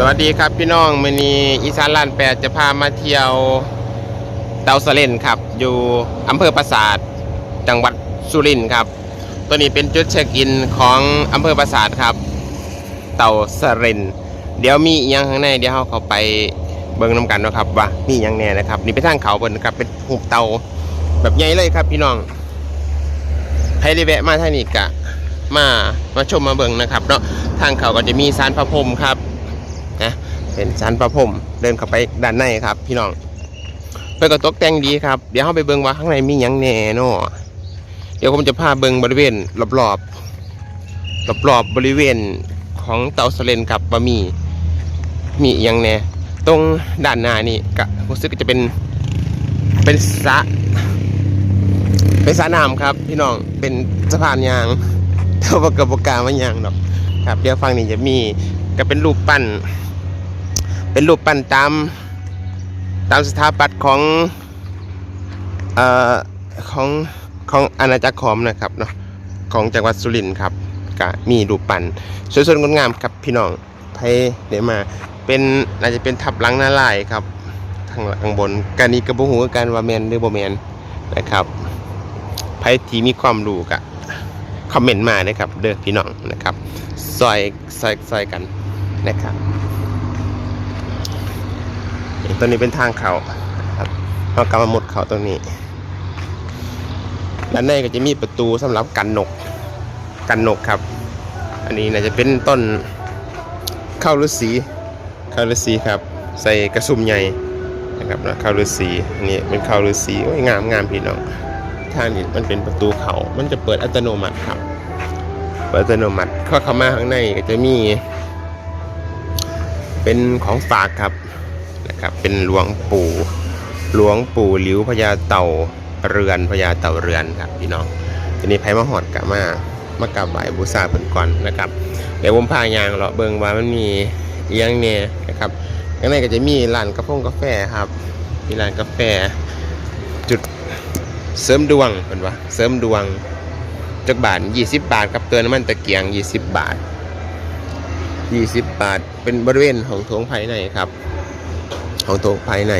สวัสดีครับพี่น้องมือนีอีสานลานแปดจะพามาเที่ยวเตาสเลนครับ อยู่อำเภอปราสาทจังหวัดสุรินทร์ครับ ตัวนี้เป็นจุดเช็คอินของอำเภอปราสาทครับ เตาสเลนเดี๋ยวมีอหยังข้างในเดี๋ยวเราเข้าไปเบิ่งน้ำกันนะครับว่ามีอหยังแน่นะครับ นี่เป็นทางเขาบนครับเป็นหุบเตาแบบใหญ่เลยครับ พี่น้องใครได้แวะมาทางนี้กะมามาชมมาเบิ่งนะครับเนาะทางเขาก็จะมีสารพระพรมครับ เป็นชั้นประพรมเดินเข้าไปด้านในครับ พี่น้องเพื่อก็ตกแต่งดีครับ เดี๋ยวเข้าไปเบิ่งว่าข้างในมีหยังแหน่เนาะเดี๋ยวผมจะพาเบิ่งบริเวณรอบๆรอบๆบบริเวณของเตาสเลนครับว่ามีมีหยังแหน่ตรงด้านหน้านี่ก็รู้สึกจะเป็นเป็นสระเป็นสระน้ำครับ พี่น้องเป็นสะพานยางเท่ากับกกล้ามันยางดอกครับ เดี๋ยวฟังนี่จะมีก็เป็นรูปปั้น เป็นรูปปั้นตามตามสถาปัตย์ของเอ่อของของอาณาจักรขอมนะครับเนาะของจังหวัดสุรินทร์ครับก็มีรูปปั้นสวยๆงดงามครับพี่น้องไทยเดี๋ยวมาเป็นอาจจะเป็นทับหลังหน้าลายครับทางข้างบนการนี้กระบุหูกันว่าแมนหรือบ่แมนนะครับไพที่มีความรู้กะคอมเมนต์มาเลยครับเด้อพี่น้องนะครับซอยซอยซอยกันนะครับ ตัวนี้เป็นทางเขาครับเรากำมาหมดเขาตรงนี้ด้านในก็จะมีประตูสำหรับกันนก กันนกครับ อันนี้น่าจะเป็นต้นข้าวฤาษีข้าวฤาษีครับ ใส่กระสุมใหญ่นะครับนะข้าวฤาษีอันนี้เป็นข้าวฤาษีโอ้ยงามงามพี่น้องทางนี้มันเป็นประตูเขา มันจะเปิดอัตโนมัติครับเปิดอัตโนมัติเข้าเข้ามาข้างในก็จะมี เป็นของฝากครับ นะครับ เป็นหลวงปู่หลวงปู่หลิวพญาเต่าเรือนพญาเต่าเรือนครับพี่น้องทีนี้ไพ่มาหอดกะมามากราบไหว้บูชาเพิ่นก่อนนะครับ เดี๋ยวผมพายางเลาะเบิงว่ามันมีเอียงเนี่ยนะครับข้างในก็จะมีร้านกาแฟกาแฟครับ มีร้านกาแฟ จุดเสริมดวงเป็นว่าเสริมดวงจักบาท20 บาทครับเตือนน้ำมันตะเกียง 20 บาท 20 บาท เป็นบริเวณของโถงภายในครับ ของโถงภายใน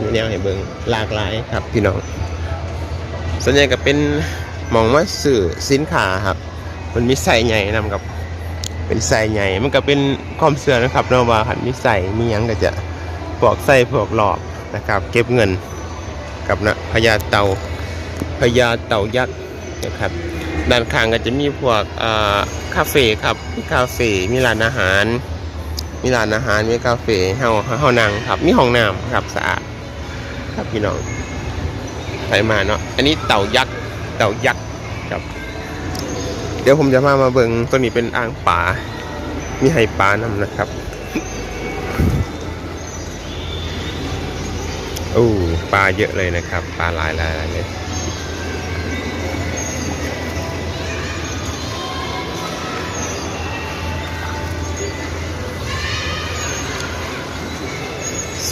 มีแนวให้เบิงหลากหลายครับพี่น้องส่วนใหญ่ก็เป็นมองว่าสื่อสินค้าครับ มันมีใส่ใหญ่นำกับ เป็นใส่ใหญ่มันก็เป็นความเสื่อนะครับเนาะว่าหันมีใส่มียังก็จะพวกใส่พวกหลอกนะครับ เก็บเงินกับนะพญาเต่าพญาเต่ายักษ์นะครับด้านข้างก็จะมีพวกอ่าคาเฟ่ครับมีคาเฟ่มีร้านอาหาร มีร้านอาหาร มีคาเฟ่เฮาเฮานั่งครับ มีห้องน้ำครับสะอาดครับพี่น้องไปมาเนาะ อันนี้เต่ายักษ์ เต่ายักษ์ครับ เดี๋ยวผมจะมามาเบิงตัวนี้เป็นอ่างป่า มีไห้ปลานำนะครับ โอ้ปลาเยอะเลยนะครับ ปลาหลายหลายหลายเลย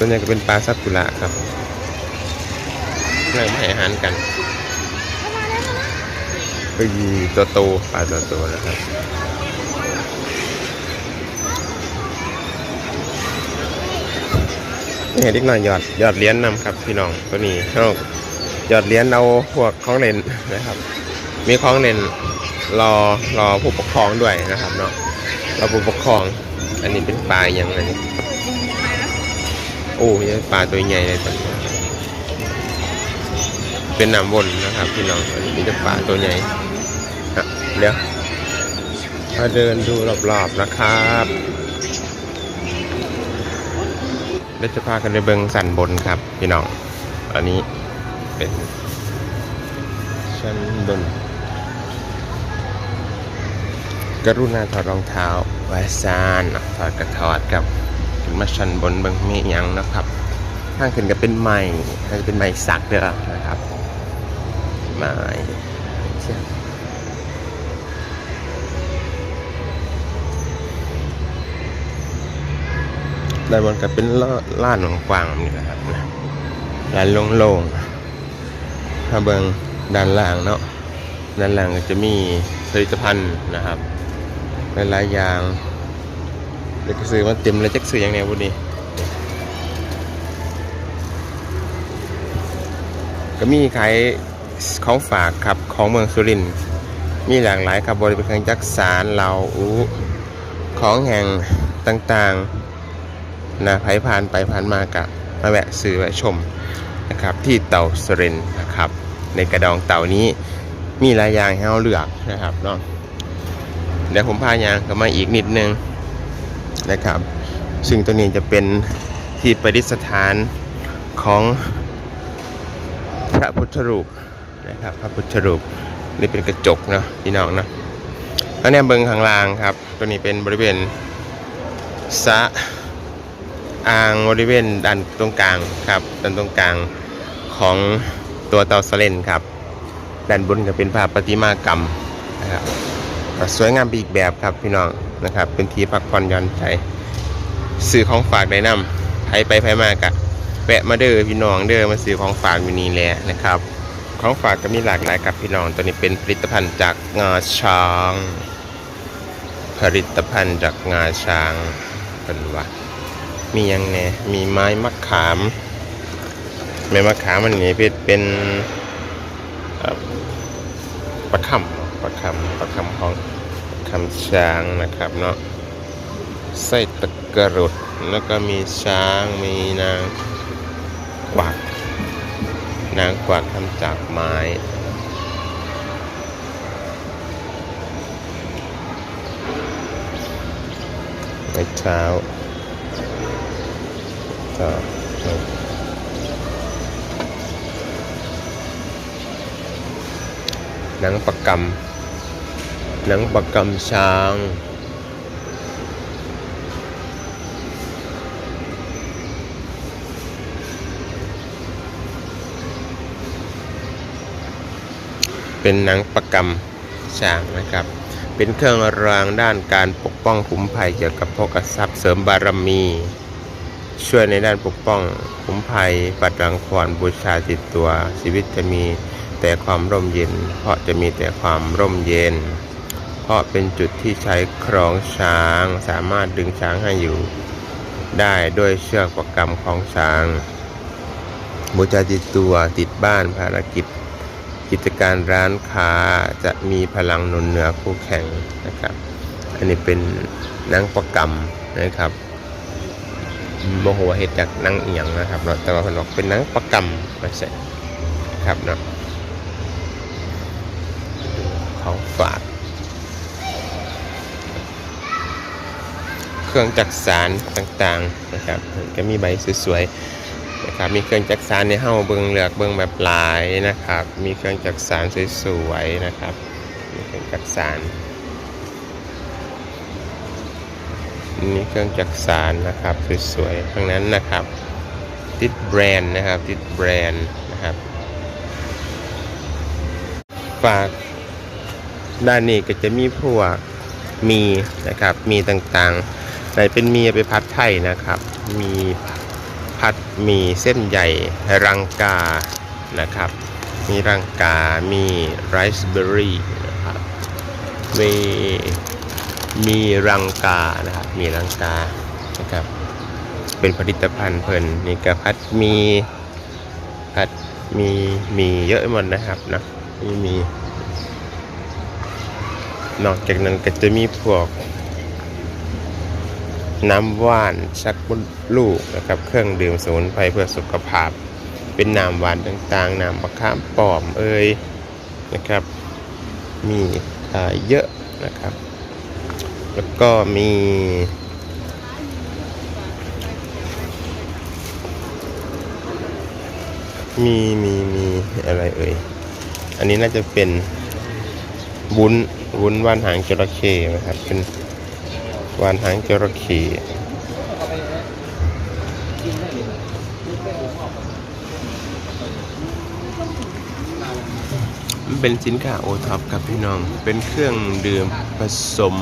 ส่วนใหญ่ก็เป็นปลาซับกุระครับเริ่มให้อาหารกันก็ยีตัวโตปลาตัวโตนะครับนี่เล็กน้อยหยอดหยอดเหรียญนำครับพี่น้องตัวนี้เขาหยอดเหรียญเอาพวกของเล่นนะครับ มีของเล่นรอรอผู้ปกครองด้วยนะครับเนาะรอผู้ปกครอง อันนี้เป็นปลาอย่างไรนี่ โอ้ยปลาตัวใหญ่เลยตอนนี้เป็นน้ำวนนะครับพี่น้องอันนี้มีแต่ปลาตัวใหญ่อะเดี๋ยวมาเดินดูรอบๆนะครับเดี๋ยวจะพากันไปเบิงสันบนครับ พี่น้อง อันนี้เป็นชั้นบน กรุณาถอดรองเท้าไว้ซานอะถอดกระถอดครับ ขึ้นมาชั้นบนเบิ่งมียังนะครับข้างขึ้นก็เป็นไม้น่าจะเป็นไม้สักเด้อนะครับไม้เชี่ยด้านบนก็เป็นล้อล้านกว้างๆนี่นะครับนะด้านโล่งๆถ้าเบิงด้านล่างเนาะด้านล่างก็จะมีผลิตภัณฑ์นะครับหลายๆอย่าง ด็กซื้อมาเต็มเลยจักซื้ออย่างแนวบุนี้ก็มีขายของฝากครับของเมืองสุรินทร์มีหลากหลายครับบริเป็นเครื่องจักสารเหลาอูของแห่งต่างๆนะไผผ่านไปผ่านมากะมาแวะซื้อแวะชมนะครับ ที่เต่าสุรินทร์นะครับ ในกระดองเต่านี้มีหลายอย่างให้เราเลือกนะครับเนาะเดี๋ยวผมพายางเข้ามาอีกนิดนึง นะครับ ซึ่งตัวนี้จะเป็นที่ประดิษฐานของพระพุทธรูปนะครับ พระพุทธรูปนี่เป็นกระจกเนาะพี่น้องเนาะแล้วเนี่ยเบิงข้างล่างครับ ตัวนี้เป็นบริเวณสะอ่างบริเวณด้านตรงกลางครับด้านตรงกลางของตัวเตาสเลนครับด้านบนก็เป็นภาพประติมากรรมนะครับ สวยงามไปอีกแบบครับพี่น้องนะครับ เป็นที่พักผ่อนหย่อนใจซื้อของฝากได้นำไปไปไปมากะแวะมาเด้อพี่น้องเด้อมาซื้อของฝากอยู่นี่แหละนะครับ ของฝากก็มีหลากหลายครับพี่น้องตัวนี้เป็นผลิตภัณฑ์จากงาช้างผลิตภัณฑ์จากงาช้างเป็นว่ามียังแหน่มีไม้มะขามไม้มะขามมันนี่เป็นเป็นประคำ เนาะประคำประคำของคำช้างนะครับเนาะไส้ตะกรุดแล้วก็มีช้างมีนางกวัก นางกวักทำจากไม้ไม้เท้าต่อหนังประกำ หนังประกำช้าง เป็นหนังประกำช้างนะครับ เป็นเครื่องรางด้านการปกป้องคุ้มภัยเกี่ยวกับพกทรัพย์เสริมบารมี ช่วยในด้านปกป้องคุ้มภัย ปัดรังควานบูชาติดตัวชีวิตจะมีแต่ความร่มเย็น เพราะจะมีแต่ความร่มเย็น ราะเป็นจุดที่ใช้ครองช้างสามารถดึงช้างให้อยู่ ได้ด้วยเชือกประกำของช้างบูชาติดตัวติดบ้านภารกิจ กิจการร้านค้าจะมีพลังหนุนเหนือคู่แข่งนะครับ อันนี้เป็นนังประกำนะครับโมโหเหตุจากนังเอียงนะครับเนาะแต่ว่าคนบอกเป็นนังประกำไม่ใช่ครับเนาะของฝาก เครื่องจักสารต่างๆนะครับก็มีใบสวยๆนะครับมีเครื่องจักสารในเฮ้าเบิงเหลือกเบิงแบบหลายนะครับ มีเครื่องจักสารสวยๆนะครับมีเครื่องจักสารนี่เครื่องจักสารนะครับสวยๆทั้งนั้นนะครับ ติดแบรนด์นะครับติดแบรนด์นะครับฝากด้านนี้ก็จะมีพวกมีนะครับมีต่างๆ แต่เป็นมีไปพัดไทยนะครับ มีพัดมีเส้นใหญ่รังกานะครับ มีรังกา มีไรซ์เบอร์รี่นะครับ มีมีรังกานะครับ มีรังกานะครับ เป็นผลิตภัณฑ์เพลินนี่ก็พัดมีพัดมีมีเยอะหมดนะครับนะมีมี นอกจากนั้นก็จะมีพวก น้ำว่านชักมดลูกนะครับ เครื่องดื่มสมุนไพรเพื่อสุขภาพ เป็นน้ำหวานต่างๆน้ำมะขามป้อมเอ่ยนะครับ มีขายเยอะนะครับ แล้วก็มีมีมีมีอะไรเอ่ย อันนี้น่าจะเป็นวุ้นวุ้นว่านหางจระเข้นะครับ เป็น วานหางจระเข้มันเป็นสินค้าโอท็อปครับพี่น้อง เป็นเครื่องดื่มผสม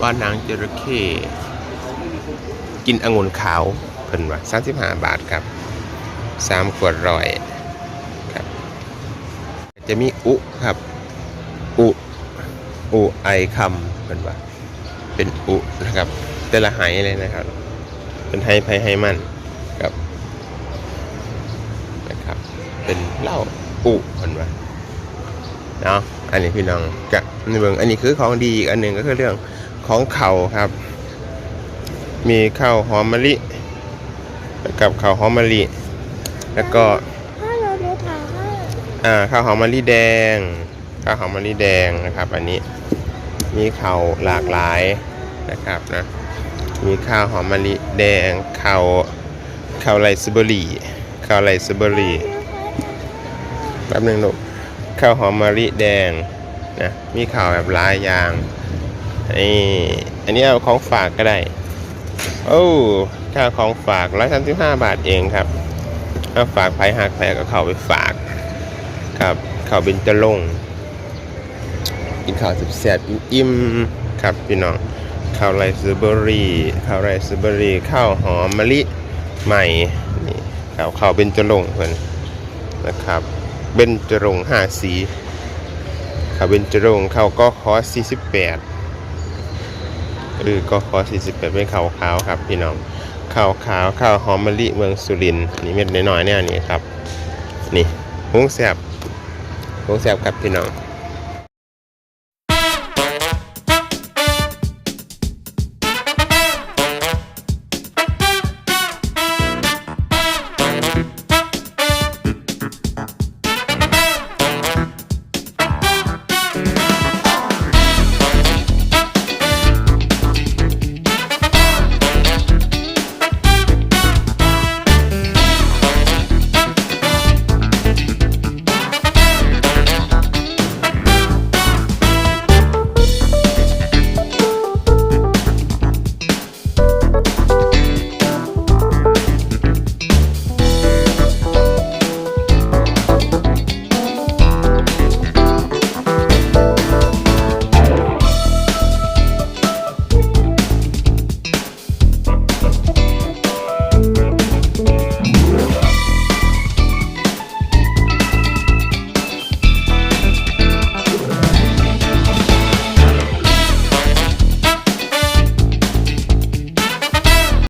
ว่านหางจระเข้กินองุ่นขาวเพิ่นว่า35 บาทครับ 3 ขวดร้อยครับ จะมีอุครับ อุ อุไอคำเป็นว่า เป็นอุนะครับ แต่ละไหเลยนะครับ เป็นไฮไพไฮมันกับนะครับ เป็นเหล้าอุคนว่าเนาะอันนี้พี่น้องกะในเบิงอันนี้คือของดีอีกอันหนึ่งก็คือเรื่องของเข่าครับ มีข้าวหอมมะลิกับข้าวหอมมะลิแล้วก็ถ้าเราเดินทางว่าอ่าข้าวหอมมะลิแดงข้าวหอมมะลิแดงนะครับ อันนี้มีข้าวหลากหลาย นะครับนะมีข้าวหอมมะลิแดงข้าวข้าวไรซ์เบอร์รี่ข้าวไรซ์เบอร์รี่แป๊บหนึงลูกข้าวหอมมะลิแดงนะมีข้าวแบบหลายอย่างนี่อันนี้เอาของฝากก็ได้โอ้ข้าวของฝาก135บาทเองครับเอาฝากไผ่หักแผลก็เข้าไปฝากครับข้าวเบญจรงกินข้าวแซ่บอิ่มๆครับพี่น้อง ข้าวไรซ์เบอร์รี่ข้าวไรซ์เบอร์รี่ข้าวหอมมะลิใหม่นี่ข้าวข้าวเบญจรงค์เพิ่นนะครับเบญจรงค์ห้าสีข้าวเบญจรงค์ข้าวก็คอส48หรือก็คอส48เป็นข้าวขาวครับพี่น้องข้าวขาวข้าวหอมมะลิเมืองสุรินทร์นี่เม็ดน้อยๆเนี่ยนี่ครับนี่หงแซ่บหงแซ่บครับพี่น้อง